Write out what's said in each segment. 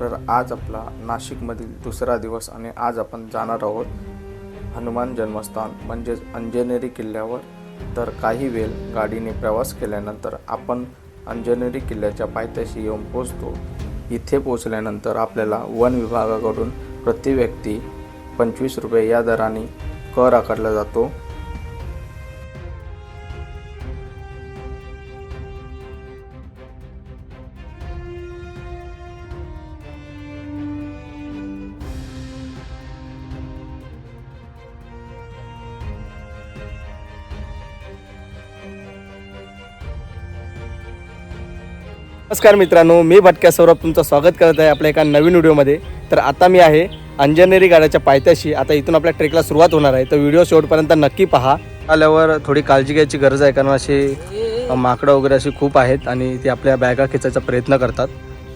तर आज आपला नाशिकमधील दुसरा दिवस आणि आज आपण जाणार आहोत हनुमान जन्मस्थान म्हणजेच अंजनेरी किल्ल्यावर. तर काही वेळ गाडीने प्रवास केल्यानंतर आपण अंजनेरी किल्ल्याच्या पायथ्याशी येऊन पोचतो इथे पोचल्यानंतर आपल्याला वन विभागाकडून प्रति व्यक्ती पंचवीस रुपये या दराने कर आकारला जातो. नमस्कार मित्रांनो मी भटक्या सौरभ तुमचं स्वागत करत आहे आपल्या एका नवीन व्हिडिओमध्ये. तर आता मी आहे अंजनेरी गाड्याच्या पायथ्याशी. आता इथून आपल्या ट्रेकला सुरुवात होणार आहे. तर व्हिडिओ शेवटपर्यंत नक्की पहा. आल्यावर थोडी काळजी घ्यायची गरज आहे कारण असे माकडं वगैरे अशी खूप आहेत आणि ते आपल्या बॅगा खेचायचा प्रयत्न करतात.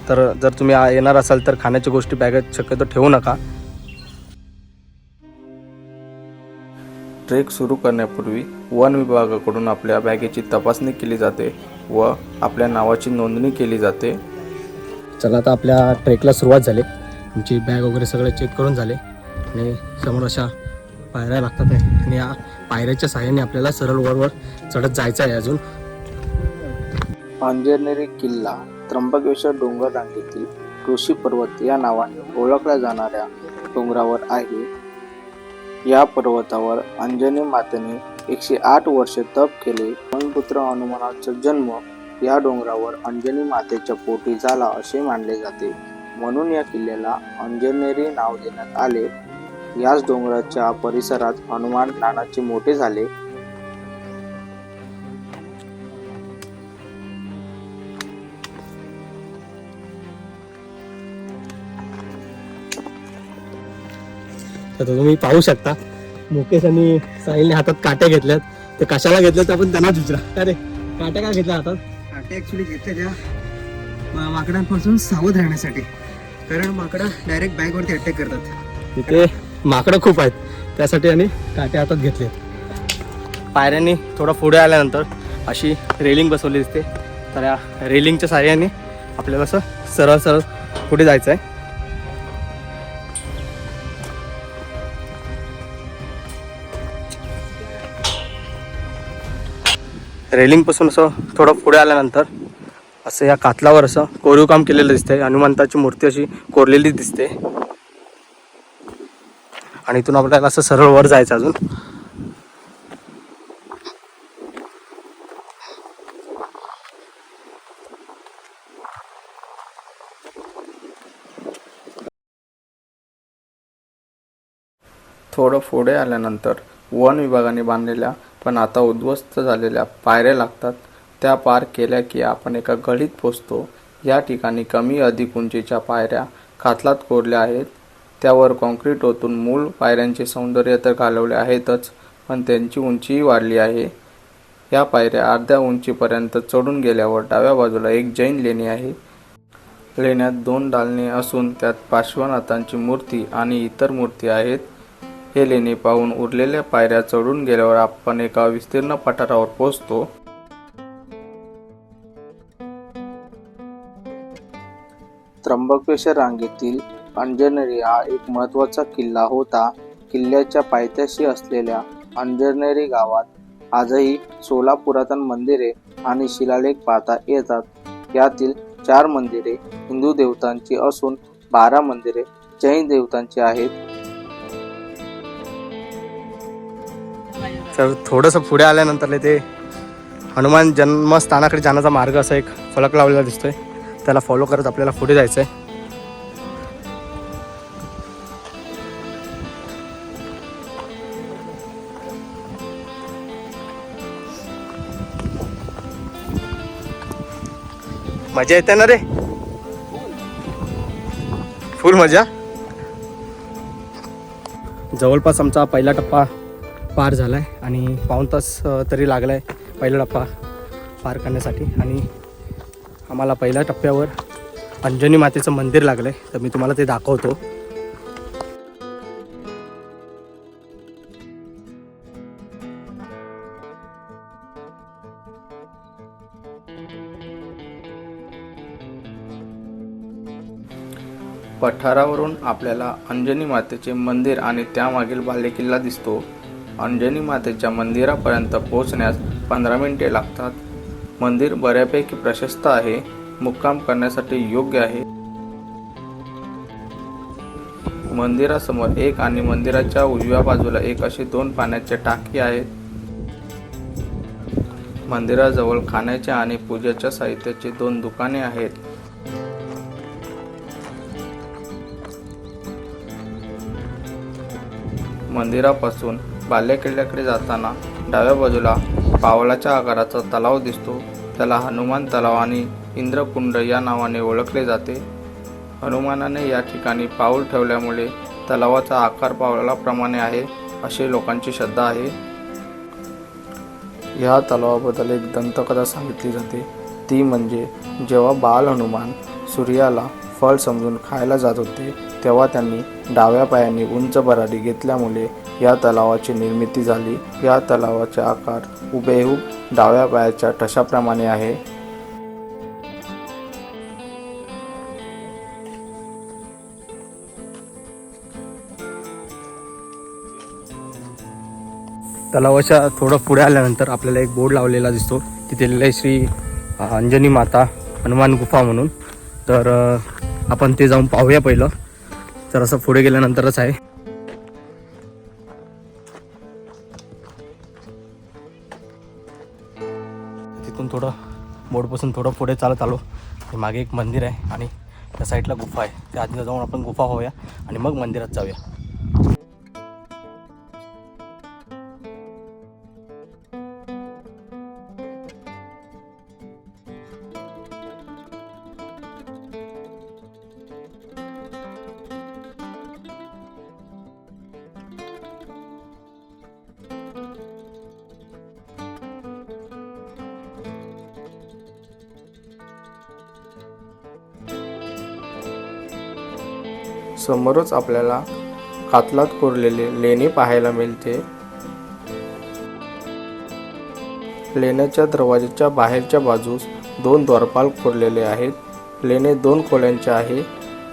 तर जर तुम्ही आ- येणार असाल तर खाण्याच्या गोष्टी बॅगेत शक्यतो ठेवू नका. ट्रेक सुरू करण्यापूर्वी वन विभागाकडून आपल्या बॅगेची तपासणी केली जाते. व आपल्या नावाची नोंदणी केली जाते. चला आता आपल्या ट्रेकला सुरुवात झाली. आमची बॅग वगैरे सगळे चेक करून झाले. आणि समोर अशा पायऱ्या लागतात आहे. आणि या पायऱ्याच्या साहाय्याने आपल्याला सरळ वरवर चढत जायचं आहे अजून. अंजनेरी किल्ला त्र्यंबकेश्वर डोंगर रांगेतील ऋषी पर्वत या नावाने ओळखल्या जाणाऱ्या डोंगरावर आहे. या पर्वतावर अंजनी मातेने एकशे आठ वर्षे तप केले. पुत्र हनुमानाचा जन्म या डोंगरावर अंजनी मातेच्या पोटी झाला असे मानले जाते. म्हणून या किल्ल्याला अंजनेरी नाव देण्यात आले. याच डोंगराच्या परिसरात हनुमान नानाचे मोठे झाले. तर तुम्ही पाहू शकता. मुकेश आणि साहिलने हातात काट्या घेतल्यात. ते कशाला घेतल्यात आपण त्यांनाच विचारा. अरे काट्या का घेतल्या हातात? काटे ऍक्च्युली घेतले त्या मा- माकडांपासून सावध राहण्यासाठी. कारण माकडं डायरेक्ट बॅगवरती अटॅक करतात. तिथे माकडं खूप आहेत. त्यासाठी आणि काटे हातात घेतले पायऱ्यांनी थोडं पुढे आल्यानंतर अशी रेलिंग बसवली दिसते. तर या रेलिंगच्या साह्याने आपल्याला असं सरळ सरळ पुढे जायचं आहे रेलिंगपासून असं थोडं पुढे आल्यानंतर असं या कातलावर असं कोरीव काम केलेलं दिसतंय. हनुमंताची मूर्ती अशी कोरलेली दिसते. आणि इथून आपल्याला असं सरळ वर जायचं अजून. थोडं पुढे आल्यानंतर वन विभागाने बांधलेल्या पण आता उद्ध्वस्त झालेल्या पायऱ्या लागतात. त्या पार केल्या की आपण एका गळीत पोचतो. या ठिकाणी कमी अधिक उंचीच्या पायऱ्या खातलात कोरल्या आहेत. त्यावर कॉन्क्रीट ओतून मूळ पायऱ्यांचे सौंदर्य तर घालवले आहेतच पण त्यांची उंचीही वाढली आहे. या पायऱ्या अर्ध्या उंचीपर्यंत चढून गेल्यावर डाव्या बाजूला एक जैन लेणी आहे. लेण्यात दोन दालने असून त्यात पार्श्वनाथांची मूर्ती आणि इतर मूर्ती आहेत. हे लेणी पाहून उरलेल्या पायऱ्या चढून गेल्यावर आपण एका विस्तीर्ण पठारावर पोहोचतो. त्र्यंबकेश्वर रांगेतील अंजनेरी हा एक महत्त्वाचा किल्ला होता. किल्ल्याच्या पायथ्याशी असलेल्या अंजनेरी गावात आजही सोळा पुरातन मंदिरे आणि शिलालेख पाहता येतात. यातील चार मंदिरे हिंदू देवतांची असून बारा मंदिरे जैन देवतांची आहेत. तर थोडंसं पुढे आल्यानंतर ते हनुमान जन्मस्थानाकडे जाण्याचा मार्ग असा एक फलक लावलेला दिसतोय. त्याला फॉलो करत आपल्याला पुढे जायचं आहे मजा येते ना रे? फुल मजा. जवळपास आमचा पहिला टप्पा पार झाला आहे आणि पाऊण तास तरी लागला आहे पहिला टप्पा पार करण्यासाठी. आणि आम्हाला पहिल्या टप्प्यावर अंजनी मातेचं मंदिर लागलं आहे तर मी तुम्हाला ते दाखवतो. पठारावरून आपल्याला अंजनी मातेचे मंदिर आणि त्यामागील बालेकिल्ला दिसतो. अंजनी मातेच्या मंदिरापर्यंत पोहोचण्यास पंधरा मिनिटे लागतात. मंदिर बऱ्यापैकी प्रशस्त आहे मुक्काम करण्यासाठी योग्य आहे. मंदिरासमोर एक आणि मंदिराच्या उजव्या बाजूला एक अशी दोन पाण्याचे टाकी आहेत. मंदिराजवळ खाण्याच्या आणि पूजेच्या साहित्याची दोन दुकाने आहेत. मंदिरापासून बाल्यकिल्ल्याकडे जाताना डाव्या बाजूला पावलाच्या आकाराचा तलाव दिसतो. त्याला हनुमान तलाव आणि इंद्रकुंड या नावाने ओळखले जाते. हनुमानाने या ठिकाणी पाऊल ठेवल्यामुळे तलावाचा आकार पावलाप्रमाणे आहे अशी लोकांची श्रद्धा आहे. या तलावाबद्दल एक दंतकथा सांगितली जाते. ती म्हणजे जेव्हा बाल हनुमान सूर्याला फळ समजून खायला जात होते तेव्हा त्यांनी डाव्या पायाने उंच भरारी घेतल्यामुळे या तलावाची निर्मिती झाली. या तलावाचे आकार हुबेहूब डाव्या पायाच्या ठशाप्रमाणे आहे. तलावाच्या थोडं पुढे आल्यानंतर आपल्याला एक बोर्ड लावलेला दिसतो. तिथे लिहिलं श्री अंजनी माता हनुमान गुफा म्हणून. तर आपण ते जाऊन पाहूया पहिलं. तर असं पुढे गेल्यानंतरच आहे. बोर्डपासून थोडं पुढे चालत आलो. मागे एक मंदिर आहे आणि त्या साईडला गुफा आहे. त्या आधीला जाऊन आपण गुफा होऊया आणि मग मंदिरात जाऊया. समोरच आपल्याला कातलात कोरलेले लेणे पाहायला मिळते. लेण्याच्या दरवाजाच्या बाहेरच्या बाजूस दोन द्वारपाल कोरलेले आहेत. लेणे दोन खोल्यांचे आहे.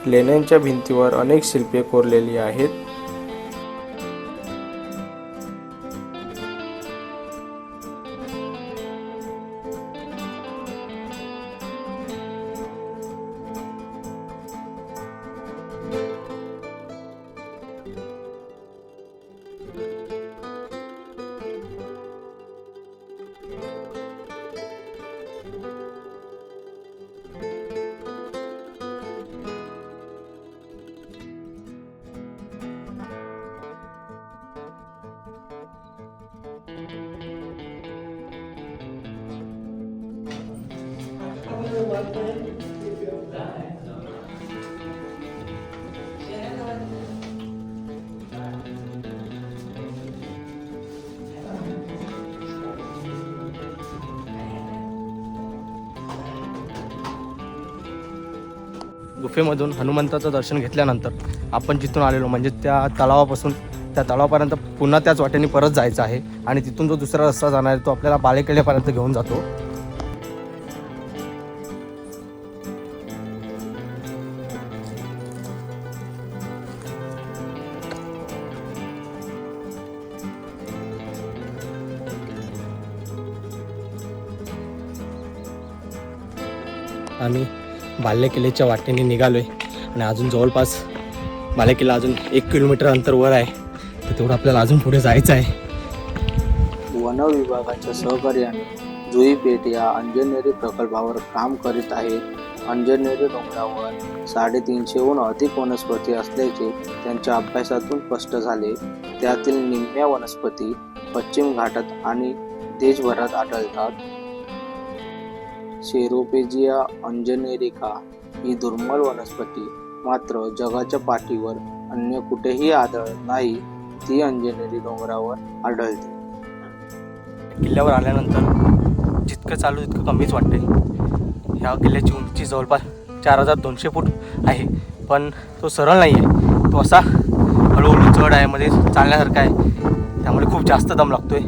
लेण्यांच्या भिंतीवर अनेक शिल्पे कोरलेली आहेत. गुफेमधून हनुमंताचं दर्शन घेतल्यानंतर आपण जिथून आलेलो म्हणजे त्या तलावापासून त्या तलावापर्यंत पुन्हा त्याच वाटेने परत जायचं आहे. आणि तिथून जो दुसरा रस्ता जाणार आहे तो आपल्याला बालेकिल्ल्यापर्यंत घेऊन जातो. आम्ही बालेकिल्ल्याच्या वाटेने निघालो आहे आणि अजून जवळपास बालेकिल्ला अजून एक किलोमीटर अंतर वर आहे. तर तेवढं आपल्याला अजून पुढे जायचं आहे. वन विभागाच्या सहकार्याने जुई पेठ या अंजनेरी प्रकल्पावर काम करीत आहे. अंजनेरी डोंगरावर साडेतीनशेहून अधिक वनस्पती असल्याचे त्यांच्या अभ्यासातून स्पष्ट झाले. त्यातील निम्म्या वनस्पती पश्चिम घाटात आणि देशभरात आढळतात. शेरोपेजिया अंजनेरिका ही दुर्मिळ वनस्पती मात्र जगाच्या पाठीवर अन्य कुठेही आढळत नाही ती अंजनेरी डोंगरावर आढळते. किल्ल्यावर आल्यानंतर जितकं चालू तितकं कमीच वाटते. ह्या किल्ल्याची उंची जवळपास चार हजार दोनशे फूट आहे पण तो सरळ नाही आहे तो असा हळूहळू चढ आहे मध्ये चालण्यासारखा आहे. त्यामुळे खूप जास्त दम लागतोय.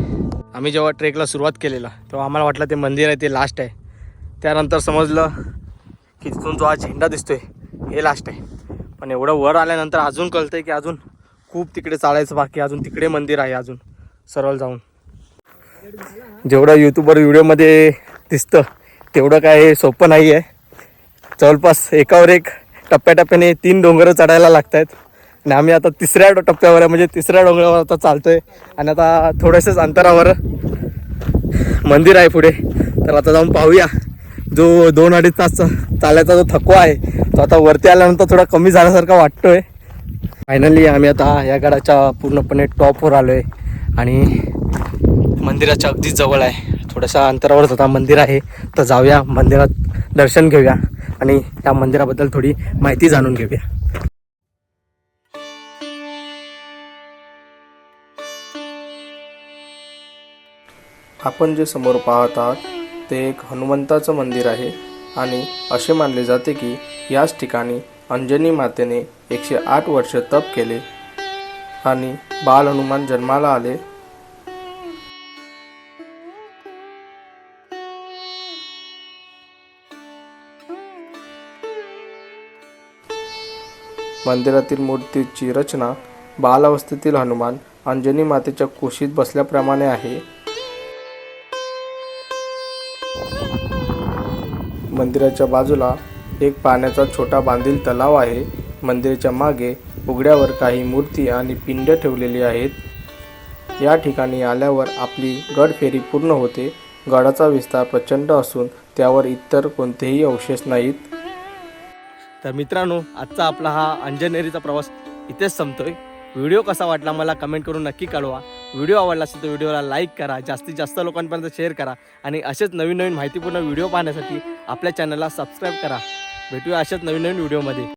आम्ही जेव्हा ट्रेकला सुरुवात केलेला तेव्हा आम्हाला वाटलं ते मंदिर आहे ते लास्ट आहे. त्यानंतर समजलं की तिथून जो हा झेंडा दिसतोय हे लास्ट आहे. पण एवढं वर आल्यानंतर अजून कळतंय की अजून खूप तिकडे चालायचं बाकी अजून तिकडे मंदिर आहे अजून सरळ जाऊन. जेवढं यूट्यूबवर व्हिडिओमध्ये दिसतं तेवढं काय सोपं नाही आहे जवळपास एकावर एक टप्प्याटप्प्याने तीन डोंगर चढायला लागत आहेत आणि आम्ही आता तिसऱ्या डो- टप्प्यावर आहे म्हणजे तिसऱ्या डोंगरावर आता चालतोय. आणि आता थोड्याशाच अंतरावर मंदिर आहे पुढे. तर आता जाऊन पाहूया. जो दोन अडीच तास चालायचा जो थकवा आहे तो आता वरती आल्यानंतर थोडा कमी झाल्यासारखा वाटतोय. फायनली आम्ही आता या गडाच्या पूर्णपणे टॉपवर आलो आहे आणि मंदिराच्या अगदी जवळ आहे. थोड्याशा अंतरावरच आता मंदिर आहे. तर जाऊया मंदिरात दर्शन घेऊया आणि त्या मंदिराबद्दल थोडी माहिती जाणून घेऊया. आपण जे समोर पाहत आहात ते एक हनुमंताचं मंदिर आहे आणि असे मानले जाते की याच ठिकाणी अंजनी मातेने एकशे आठ वर्ष तप केले आणि बाल हनुमान जन्माला आले. मंदिरातील मूर्तीची रचना बालावस्थेतील हनुमान अंजनी मातेच्या कुशीत बसल्याप्रमाणे आहे. मंदिराच्या बाजूला एक पाण्याचा छोटा बांधील तलाव आहे. मंदिराच्या मागे उघड्यावर काही मूर्ती आणि पिंड ठेवलेली आहेत. या ठिकाणी आल्यावर आपली गड फेरी पूर्ण होते. गडाचा विस्तार प्रचंड असून त्यावर इतर कोणतेही अवशेष नाहीत. तर मित्रांनो आजचा आपला हा अंजनेरीचा प्रवास इथेच संपतोय. व्हिडिओ कसा वाटला मला कमेंट करून नक्की कळवा. व्हिडिओ आवडला असेल तर व्हिडिओला लाईक करा जास्तीत जास्त लोकांपर्यंत शेअर करा आणि असेच नवीन नवीन माहितीपूर्ण व्हिडिओ पाहण्यासाठी आपल्या चॅनलला सबस्क्राईब करा. भेटूया अशाच नवीन नवीन व्हिडिओमध्ये.